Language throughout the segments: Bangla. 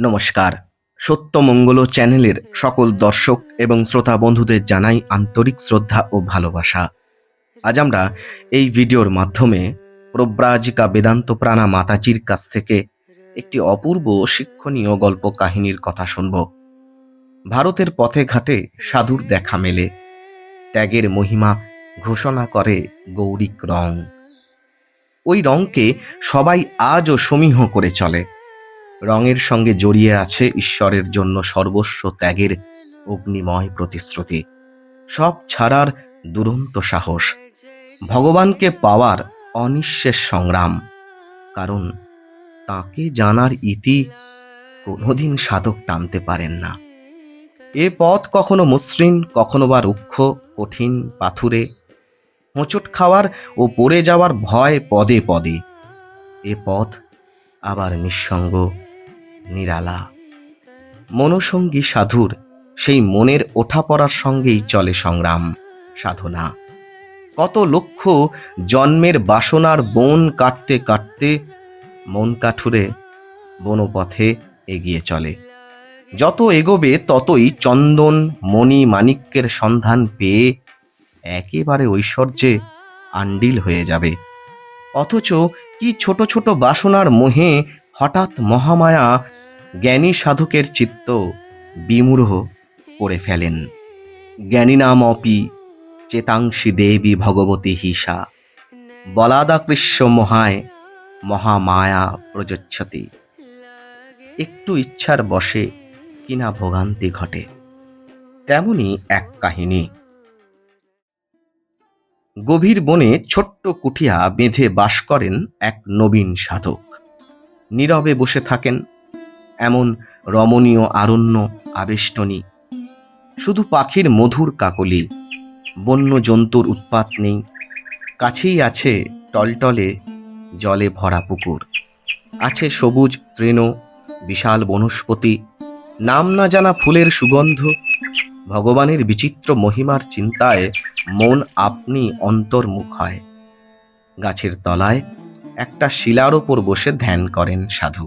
নমস্কার। সত্যমঙ্গল চ্যানেলের সকল দর্শক এবং শ্রোতা বন্ধুদের জানাই আন্তরিক শ্রদ্ধা ও ভালোবাসা। আজ আমরা এই ভিডিওর মাধ্যমে প্রব্রাজিকা বেদান্ত প্রাণা মাতাজির কাছ থেকে একটি অপূর্ব শিক্ষণীয় গল্প কাহিনীর কথা শুনব। ভারতের পথে ঘাটে সাধুর দেখা মেলে। ত্যাগের মহিমা ঘোষণা করে গৌরিক রং। ওই রংকে সবাই আজও সমীহ করে চলে। রঙের সঙ্গে জড়িয়ে আছে ঈশ্বরের জন্য সর্বস্ব ত্যাগের অগ্নিময় প্রতিশ্রুতি। সব ছাড়ার দুরন্ত সাহস। ভগবানকে পাওয়ার অনিঃশেষ সংগ্রাম। কারণ তাকে জানার ইতি কোনোদিন সাধক টানতে পারেন না। এ পথ কখনো মসৃণ, কখনো বা রুক্ষ, কঠিন, পাথুরে। হোঁচট খাওয়ার ও পড়ে যাওয়ার ভয় পদে পদে। এ পথ আবার নিঃসঙ্গ। নিরালা। মনসঙ্গী সাধুর সেই মনের ওঠাপড়ার সঙ্গেই চলে সংগ্রাম, সাধনা। কত লক্ষ জন্মের বাসনার বন কাটতে কাটতে মন কাঠুরে বনপথে এগিয়ে চলে। যত এগোবে ততই চন্দন, মণি, মাণিক্যের সন্ধান পেয়ে একেবারে ঐশ্বর্যে আন্ডিল হয়ে যাবে। অথচ কি ছোট ছোট বাসনার মোহে হঠাৎ মহামায়া জ্ঞানী সাধকের চিত্ত বিমূঢ় করে ফেলেন। জ্ঞানী নাম অপি চেতাংশী দেবী ভগবতী হিসা। বলাদাকৃষ্য মহায় মহামায়া প্রযোচ্ছতি। একটু ইচ্ছার বসে কিনা ভোগান্তি ঘটে। তেমনি এক কাহিনী। গভীর বনে ছোট্ট কুঠিয়া বেঁধে বাস করেন এক নবীন সাধক। নীরবে বসে থাকেন এমন রমণীয় আরণ্য আবেষ্টনী। শুধু পাখির মধুর কাকলি বন্য জন্তুর উৎপাত নেই, কাছেই আছে টলটলে জলে ভরা পুকুর। আছে সবুজ তৃণ, বিশাল বনস্পতি, নাম না জানা ফুলের সুগন্ধ, ভগবানের বিচিত্র মহিমার চিন্তায় মন আপনি অন্তর্মুখ হয় গাছের তলায় একটা শিলার ওপর বসে ধ্যান করেন সাধু।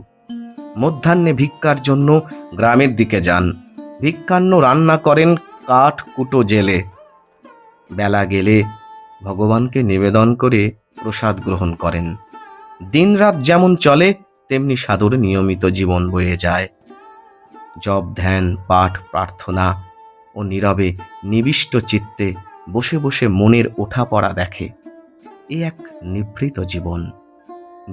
মধ্যাহ্নে ভিক্ষার জন্য গ্রামের দিকে যান। ভিক্ষান্ন রান্না করেন কাঠ কুটো জেলে। বেলা গেলে ভগবানকে নিবেদন করে প্রসাদ গ্রহণ করেন। দিনরাত যেমন চলে, তেমনি সাধুর নিয়মিত জীবন বয়ে যায়। জপ, ধ্যান, পাঠ, প্রার্থনা ও নীরবে নিবিষ্ট চিত্তে বসে বসে মনের ওঠাপড়া দেখে। এ এক নিভৃত জীবন।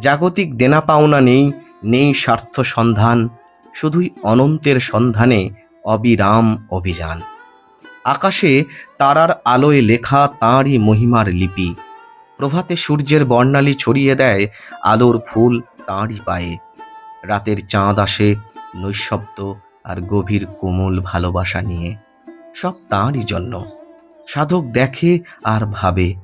জাগতিক দেনা পাওনা নেই নেই স্বার্থ সন্ধান, শুধুই অনন্তের সন্ধানে অবিরাম অভিযান। আকাশে তারার আলোয় লেখা তাঁরই মহিমার লিপি। প্রভাতে সূর্যের বর্ণালী ছড়িয়ে দেয় আলোর ফুল তাঁরই পায়ে। রাতের চাঁদ আসে নৈশব্দ আর গভীর কোমল ভালোবাসা নিয়ে। সব তাঁরই জন্য। সাধক দেখে আর ভাবে।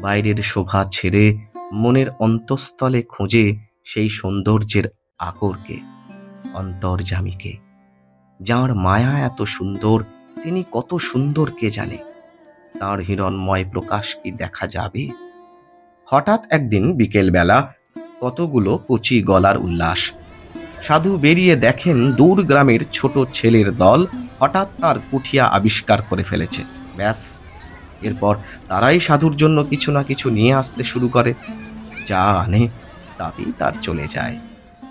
বাইরের শোভা ছেড়ে মনের অন্তঃস্থলে খোঁজে সেই সৌন্দর্যের আকরকে, অন্তর্জামীকে। যাঁর মায়া এত সুন্দর, তিনি কত সুন্দর কে জানে? তাঁর হিরণময় প্রকাশ কি দেখা যাবে? হঠাৎ একদিন বিকেলবেলা কতগুলো কচি গলার উল্লাস। সাধু বেরিয়ে দেখেন দূর গ্রামের ছোট ছেলের দল হঠাৎ তার কুঠিয়া আবিষ্কার করে ফেলেছে। ব্যাস, এরপর তারাই সাধুর জন্য কিছু না কিছু নিয়ে আসতে শুরু করে। যা আনে তাতেই তার চলে যায়।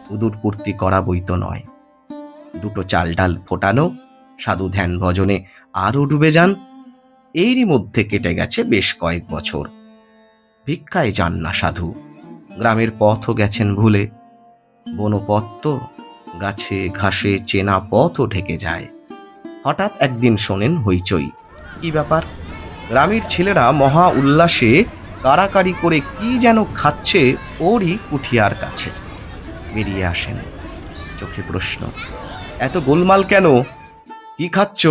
উদুর পূর্তি করা তো নয়। দুটো চাল ডাল ফোটানো, সাধু ধ্যান ভজনে আরও ডুবে যান, এরই মধ্যে কেটে গেছে বেশ কয়েক বছর। ভিক্ষায় যান না সাধু, গ্রামের পথও গেছেন ভুলে। বনপথ তো, গাছে ঘাসে চেনা পথও ঢেকে যায়। হঠাৎ একদিন শোনেন হইচই। কি ব্যাপার? গ্রামের ছেলেরা মহা উল্লাসে কাড়াকাড়ি করে কি যেন খাচ্ছে ওরই কুঠিয়ার কাছে। বেরিয়ে আসেন। চোখে প্রশ্ন, এত গোলমাল কেন? কি খাচ্ছ?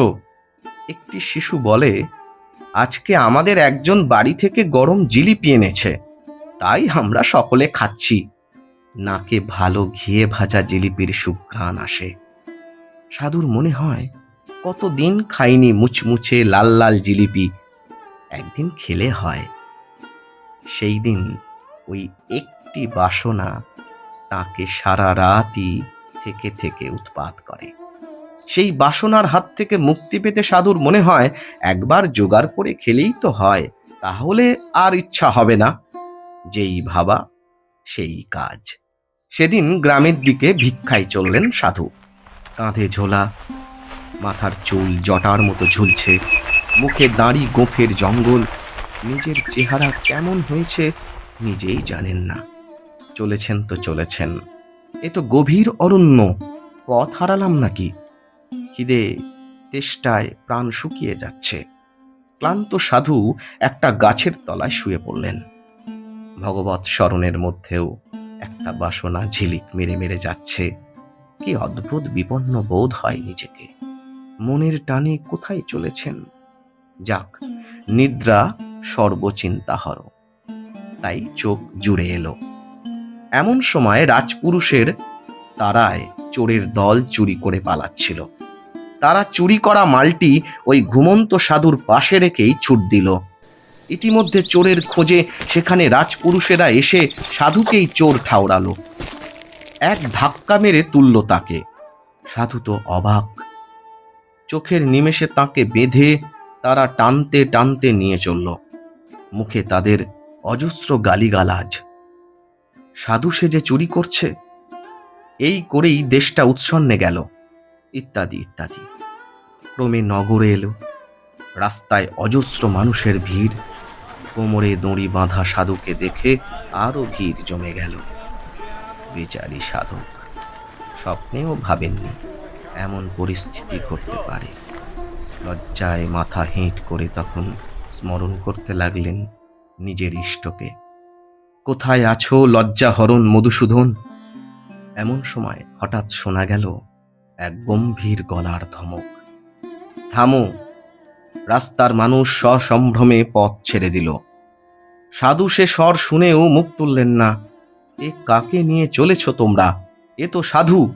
একটি শিশু বলে, আজকে আমাদের একজন বাড়ি থেকে গরম জিলিপি এনেছে, তাই আমরা সকলে খাচ্ছি। নাকে ভালো ঘিয়ে ভাজা জিলিপির সুঘ্রাণ আসে। সাধুর মনে হয়, কতদিন খাইনি মুচমুচে লাল লাল জিলিপি, একদিন খেলে হয়। সেই দিন ওই একটি বাসনা তাকে সারা রাতই থেকে থেকে উৎপাত করে। সেই বাসনার হাত থেকে মুক্তি পেতে সাধুর মনে হয়, একবার জোগাড় করে খেলেই তো হয়, তাহলে আর ইচ্ছা হবে না। যেই ভাবা, সেই কাজ। সেদিন গ্রামের দিকে ভিক্ষায় চললেন সাধু। কাঁধে ঝোলা, মাথার চুল জটার মতো ঝুলছে, মুখে দাঁড়ি গোফের জঙ্গল নিজের চেহারা কেমন হয়েছে নিজেই জানেন না। চলেছেন তো চলেছেন। এ তো গভীর অরণ্য, পথ হারালাম নাকি? খিদে, তেষ্টায় প্রাণ শুকিয়ে যাচ্ছে। ক্লান্ত সাধু একটা গাছের তলায় শুয়ে পড়লেন। ভগবত স্মরণের মধ্যেও একটা বাসনা ঝিলিক মেরে মেরে যাচ্ছে। কি অদ্ভুত বিপন্ন বোধ হয় নিজেকে। মনের টানে কোথায় চলেছেন? যাক, নিদ্রা সর্বচিন্তাহর। তাই চোখ জুড়ে এলো। এমন সময় রাজপুরুষের তারায় চোরের দল চুরি করে পালাচ্ছিল। তারা চুরি করা মালটি ওই ঘুমন্ত সাধুর পাশে রেখেই ছুট দিল। ইতিমধ্যে চোরের খোঁজে সেখানে রাজপুরুষেরা এসে সাধুকেই চোর ঠাউরালো এক ধাক্কা মেরে তুলল তাকে। সাধু তো অবাক। চোখের নিমেষে তাকে বেঁধে তারা টানতে টানতে নিয়ে চলল। মুখে তাদের অজস্র গালিগালাজ। সাধু সে যে চুরি করছে, এই করেই দেশটা উৎসন্নে গেল। ইত্যাদি ইত্যাদি। ক্রমে নগরে এলো। রাস্তায় অজস্র মানুষের ভিড়। কোমরে দড়ি বাঁধা সাধুকে দেখে আরও ভিড় জমে গেল। বেচারি সাধক স্বপ্নেও ভাবেননি এমন পরিস্থিতি ঘটতে পারে। লজ্জায় মাথা হেঁট করে তখন স্মরণ করতে লাগলেন নিজের ইষ্টকে। কোথায় আছো, লজ্জা হরণ, মধুসূদন? এমন সময় হঠাৎ শোনা গেল এক গম্ভীর গলার ধমক। থামো। রাস্তার মানুষ সসম্ভ্রমে পথ ছেড়ে দিল। সাধু সে স্বর শুনেও মুখ তুললেন না। এ কাকে নিয়ে চলেছ তোমরা? এ তো সাধু।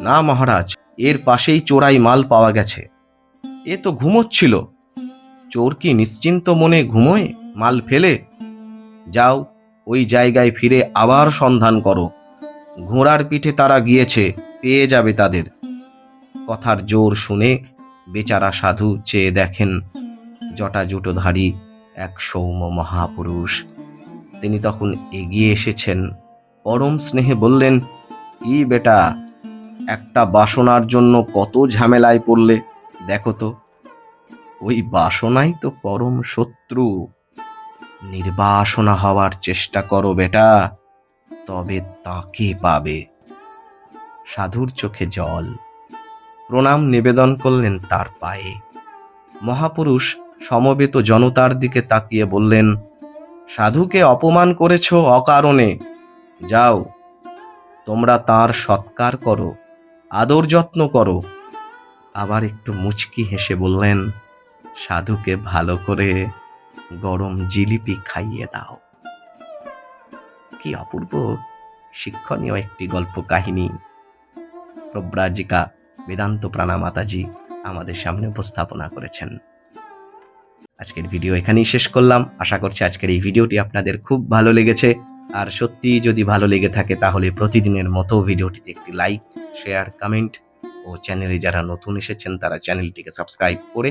না মহারাজ, এর পাশেই চোরাই মাল পাওয়া গেছে। এ তো ঘুমোচ্ছিল। চোর কি নিশ্চিন্ত মনে ঘুমোয়? মাল ফেলে? যাও, ওই জায়গায় ফিরে আবার সন্ধান করো। ঘোড়ার পিঠে তারা গিয়েছে, পেয়ে যাবে তাদের। কথার জোর শুনে বেচারা সাধু চেয়ে দেখেন, জটা জুটোধারী এক সৌম্য মহাপুরুষ। তিনি তখন এগিয়ে এসেছেন। পরম স্নেহে বললেন, কি বেটা, একটা বাসনার জন্য কত ঝামেলায় পড়লে? দেখো তো ওই বাসনাই তো পরম শত্রু। নির্বাসনা হওয়ার চেষ্টা করো বেটা, তবে তাকে পাবে। সাধুর চোখে জল। প্রণাম নিবেদন করলেন তার পায়ে। মহাপুরুষ সমবেত জনতার দিকে তাকিয়ে বললেন, সাধুকে অপমান করেছ অকারণে। যাও, তোমরা তার সৎকার করো, আদর যত্ন করো। আবার একটু মুচকি হেসে বললেন সাধুকে ভালো করে গরম জিলিপি খাইয়ে দাও। কি অপূর্ব, শিক্ষণীয় একটি গল্প কাহিনী। প্রব্রাজিকা বেদান্ত প্রাণা মাতাজি আমাদের সামনে উপস্থাপনা করেছেন। আজকের ভিডিও এখানেই শেষ করলাম। আশা করছি আজকের এই ভিডিওটি আপনাদের খুব ভালো লেগেছে। আর সত্যি যদি ভালো লেগে থাকে তাহলে প্রতিদিনের মতো ভিডিওটিতে একটি লাইক, শেয়ার, কমেন্ট ও চ্যানেলে যারা নতুন এসেছেন তারা চ্যানেলটিকে সাবস্ক্রাইব করে